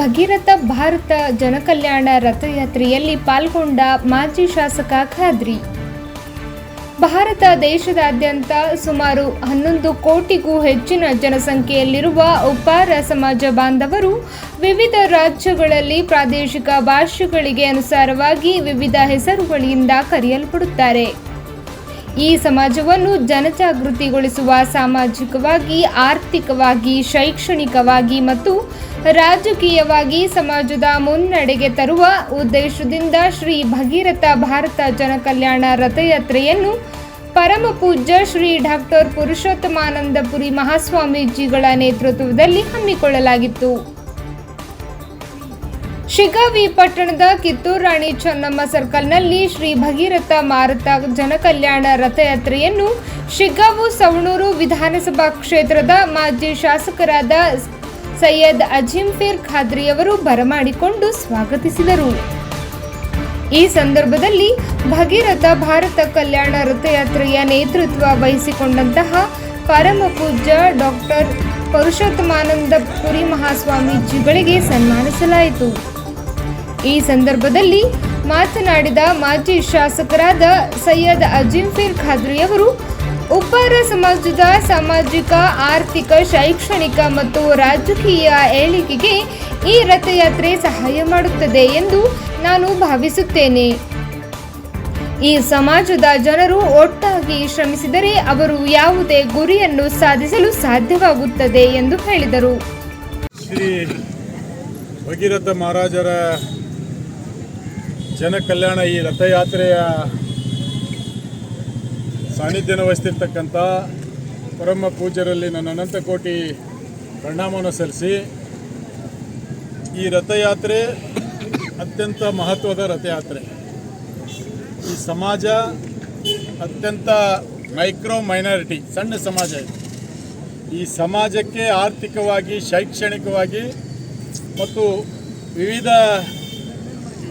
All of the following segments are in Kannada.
ಭಗೀರಥ ಭಾರತ ಜನಕಲ್ಯಾಣ ರಥಯಾತ್ರೆಯಲ್ಲಿ ಪಾಲ್ಗೊಂಡ ಮಾಜಿ ಶಾಸಕ ಖಾದ್ರಿ. ಭಾರತ ದೇಶದಾದ್ಯಂತ ಸುಮಾರು ಹನ್ನೊಂದು ಕೋಟಿಗೂ ಹೆಚ್ಚಿನ ಜನಸಂಖ್ಯೆಯಲ್ಲಿರುವ ಉಪಾರ ಸಮಾಜ ಬಾಂಧವರು ವಿವಿಧ ರಾಜ್ಯಗಳಲ್ಲಿ ಪ್ರಾದೇಶಿಕ ಭಾಷೆಗಳಿಗೆ ಅನುಸಾರವಾಗಿ ವಿವಿಧ ಹೆಸರುಗಳಿಂದ ಕರೆಯಲ್ಪಡುತ್ತಾರೆ. ಈ ಸಮಾಜವನ್ನು ಜನಜಾಗೃತಿಗೊಳಿಸುವ ಸಾಮಾಜಿಕವಾಗಿ, ಆರ್ಥಿಕವಾಗಿ, ಶೈಕ್ಷಣಿಕವಾಗಿ ಮತ್ತು ರಾಜಕೀಯವಾಗಿ ಸಮಾಜದ ಮುನ್ನಡೆಗೆ ತರುವ ಉದ್ದೇಶದಿಂದ ಶ್ರೀ ಭಗೀರಥ ಭಾರತ ಜನಕಲ್ಯಾಣ ರಥಯಾತ್ರೆಯನ್ನು ಪರಮ ಪೂಜ್ಯ ಶ್ರೀ ಡಾಕ್ಟರ್ ಪುರುಷೋತ್ತಮಾನಂದಪುರಿ ಮಹಾಸ್ವಾಮೀಜಿಗಳ ನೇತೃತ್ವದಲ್ಲಿ ಹಮ್ಮಿಕೊಳ್ಳಲಾಗಿತ್ತು. ಶಿಗಾವಿ ಪಟ್ಟಣದ ಕಿತ್ತೂರು ರಾಣಿ ಚೆನ್ನಮ್ಮ ಸರ್ಕಲ್ನಲ್ಲಿ ಶ್ರೀ ಭಗೀರಥ ಮಾರುತ ಜನಕಲ್ಯಾಣ ರಥಯಾತ್ರೆಯನ್ನು ಶಿಗ್ಗಾವು ಸವಣೂರು ವಿಧಾನಸಭಾ ಕ್ಷೇತ್ರದ ಮಾಜಿ ಶಾಸಕರಾದ ಸೈಯದ್ ಅಜಿಂಫೀರ್ ಖಾದ್ರಿಯವರು ಬರಮಾಡಿಕೊಂಡು ಸ್ವಾಗತಿಸಿದರು. ಈ ಸಂದರ್ಭದಲ್ಲಿ ಭಗೀರಥ ಭಾರತ ಕಲ್ಯಾಣ ರಥಯಾತ್ರೆಯ ನೇತೃತ್ವ ವಹಿಸಿಕೊಂಡಂತಹ ಪರಮ ಪೂಜ್ಯ ಡಾಕ್ಟರ್ ಪುರುಷೋತ್ತಮಾನಂದ ಪುರಿ ಮಹಾಸ್ವಾಮೀಜಿಗಳಿಗೆ ಸನ್ಮಾನಿಸಲಾಯಿತು. ಈ ಸಂದರ್ಭದಲ್ಲಿ ಮಾತನಾಡಿದ ಮಾಜಿ ಶಾಸಕರಾದ ಸೈಯದ್ ಖಾದ್ರಿ ಖಾದ್ರಿಯವರು ಉಪ್ಪಾರ ಸಮಾಜದ ಸಾಮಾಜಿಕ, ಆರ್ಥಿಕ, ಶೈಕ್ಷಣಿಕ ಮತ್ತು ರಾಜಕೀಯ ಏಳಿಗೆಗೆ ಈ ರಥಯಾತ್ರೆ ಸಹಾಯ ಮಾಡುತ್ತದೆ ಎಂದು ನಾನು ಭಾವಿಸುತ್ತೇನೆ. ಈ ಸಮಾಜದ ಜನರು ಒಟ್ಟಾಗಿ ಶ್ರಮಿಸಿದರೆ ಅವರು ಯಾವುದೇ ಗುರಿಯನ್ನು ಸಾಧಿಸಲು ಸಾಧ್ಯವಾಗುತ್ತದೆ ಎಂದು ಹೇಳಿದರು. ಶ್ರೀ ಭಗೀರಥ ಮಹಾರಾಜರ ಜನಕಲ್ಯಾಣ ಈ ರಥಯಾತ್ರೆಯ ಸಾನ್ನಿಧ್ಯನ ವಹಿಸ್ತಿರ್ತಕ್ಕಂಥ ಪರಮ ಪೂಜರಲ್ಲಿ ನನ್ನ ಅನಂತ ಕೋಟಿ ಪರಿಣಾಮವನ್ನು ಸಲ್ಲಿಸಿ, ಈ ರಥಯಾತ್ರೆ ಅತ್ಯಂತ ಮಹತ್ವದ ರಥಯಾತ್ರೆ. ಈ ಸಮಾಜ ಅತ್ಯಂತ ಮೈಕ್ರೋ ಮೈನಾರಿಟಿ, ಸಣ್ಣ ಸಮಾಜ ಇದು. ಈ ಸಮಾಜಕ್ಕೆ ಆರ್ಥಿಕವಾಗಿ, ಶೈಕ್ಷಣಿಕವಾಗಿ ಮತ್ತು ವಿವಿಧ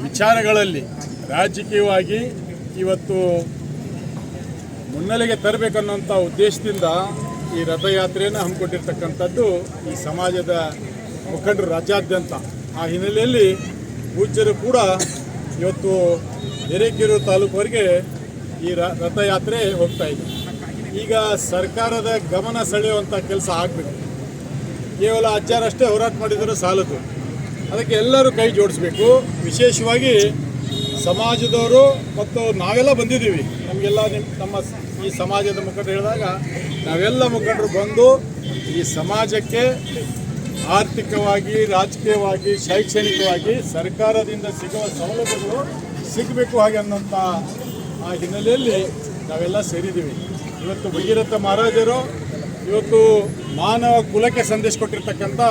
ವಿಚಾರಗಳಲ್ಲಿ ರಾಜಕೀಯವಾಗಿ ಇವತ್ತು ಮುನ್ನೆಲೆಗೆ ತರಬೇಕನ್ನೋಂಥ ಉದ್ದೇಶದಿಂದ ಈ ರಥಯಾತ್ರೆಯನ್ನು ಹಮ್ಮಿಕೊಂಡಿರ್ತಕ್ಕಂಥದ್ದು ಈ ಸಮಾಜದ ಮುಖಂಡರು ರಾಜ್ಯಾದ್ಯಂತ. ಆ ಹಿನ್ನೆಲೆಯಲ್ಲಿ ಪೂಜ್ಯರು ಕೂಡ ಇವತ್ತು ಹಿರೇಕೆರೂರು ತಾಲೂಕುವರೆಗೆ ಈ ರಥಯಾತ್ರೆ ಹೋಗ್ತಾ ಇದೆ. ಈಗ ಸರ್ಕಾರದ ಗಮನ ಸೆಳೆಯುವಂಥ ಕೆಲಸ ಆಗಬೇಕು. ಕೇವಲ ಅಜ್ಜಾರಷ್ಟೇ ಹೋರಾಟ ಮಾಡಿದರೂ ಸಾಲದು. ಅದಕ್ಕೆ ಎಲ್ಲರೂ ಕೈ ಜೋಡಿಸ್ಬೇಕು. ವಿಶೇಷವಾಗಿ ಸಮಾಜದವರು ಮತ್ತು ನಾವೆಲ್ಲ ಬಂದಿದ್ದೀವಿ. ನಮಗೆಲ್ಲ ನಿಮ್ಮ ನಮ್ಮ ಈ ಸಮಾಜದ ಮುಖಂಡರು ಹೇಳಿದಾಗ ನಾವೆಲ್ಲ ಮುಖಂಡರು ಬಂದು ಈ ಸಮಾಜಕ್ಕೆ ಆರ್ಥಿಕವಾಗಿ, ರಾಜಕೀಯವಾಗಿ, ಶೈಕ್ಷಣಿಕವಾಗಿ ಸರ್ಕಾರದಿಂದ ಸಿಗುವ ಸೌಲಭ್ಯಗಳು ಸಿಗಬೇಕು ಹಾಗೆ ಅನ್ನೋಂಥ ಆ ಹಿನ್ನೆಲೆಯಲ್ಲಿ ನಾವೆಲ್ಲ ಸೇರಿದ್ದೀವಿ. ಇವತ್ತು ಭಗೀರಥ ಮಹಾರಾಜರು ಇವತ್ತು ಮಾನವ ಕುಲಕ್ಕೆ ಸಂದೇಶ ಕೊಟ್ಟಿರ್ತಕ್ಕಂಥ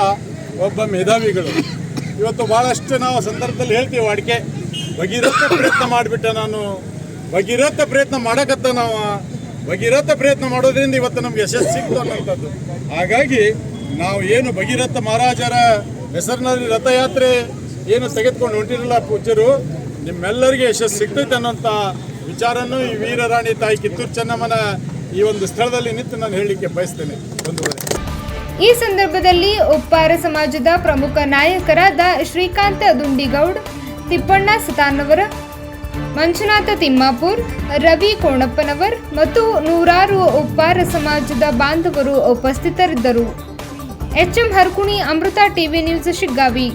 ಒಬ್ಬ ಮೇಧಾವಿಗಳು. ಇವತ್ತು ಭಾಳಷ್ಟು ನಾವು ಸಂದರ್ಭದಲ್ಲಿ ಹೇಳ್ತೀವಿ ಅಡಿಕೆ ಭಗೀರಥ ಪ್ರಯತ್ನ ಮಾಡಿಬಿಟ್ಟೆ ನಾನು. ಭಗೀರಥ ಪ್ರಯತ್ನ ಮಾಡಕತ್ತ ನಾವು. ಭಗೀರಥ ಪ್ರಯತ್ನ ಮಾಡೋದ್ರಿಂದ ಇವತ್ತು ನಮ್ಗೆ ಯಶಸ್ಸು ಸಿಗ್ತು ಅನ್ನೋಂಥದ್ದು ಹಾಗಾಗಿ ನಾವು ಏನು ಭಗೀರಥ ಮಹಾರಾಜರ ಹೆಸರಿನಲ್ಲಿ ರಥಯಾತ್ರೆ ಏನು ತೆಗೆದುಕೊಂಡು ಹೊಂಟಿರಲ್ಲ ಪೂಜ್ಯರು, ನಿಮ್ಮೆಲ್ಲರಿಗೆ ಯಶಸ್ಸು ಸಿಗ್ತೈತೆ ಅನ್ನೋಂಥ ವಿಚಾರನೂ ಈ ವೀರರಾಣಿ ತಾಯಿ ಕಿತ್ತೂರು ಚೆನ್ನಮ್ಮನ ಈ ಒಂದು ಸ್ಥಳದಲ್ಲಿ ನಿಂತು ನಾನು ಹೇಳಲಿಕ್ಕೆ ಬಯಸ್ತೇನೆ. ಒಂದು ಈ ಸಂದರ್ಭದಲ್ಲಿ ಒಪ್ಪಾರ ಸಮಾಜದ ಪ್ರಮುಖ ನಾಯಕರಾದ ಶ್ರೀಕಾಂತ ದುಂಡಿಗೌಡ್, ತಿಪ್ಪಣ್ಣ ಸತಾನವರ, ಮಂಜುನಾಥ ತಿಮ್ಮಾಪುರ್, ರವಿ ಕೋಣಪ್ಪನವರ್ ಮತ್ತು ನೂರಾರು ಒಪ್ಪಾರ ಸಮಾಜದ ಬಾಂಧವರು ಉಪಸ್ಥಿತರಿದ್ದರು. HM Harkuni, Amrutha TV news, Shiggavi.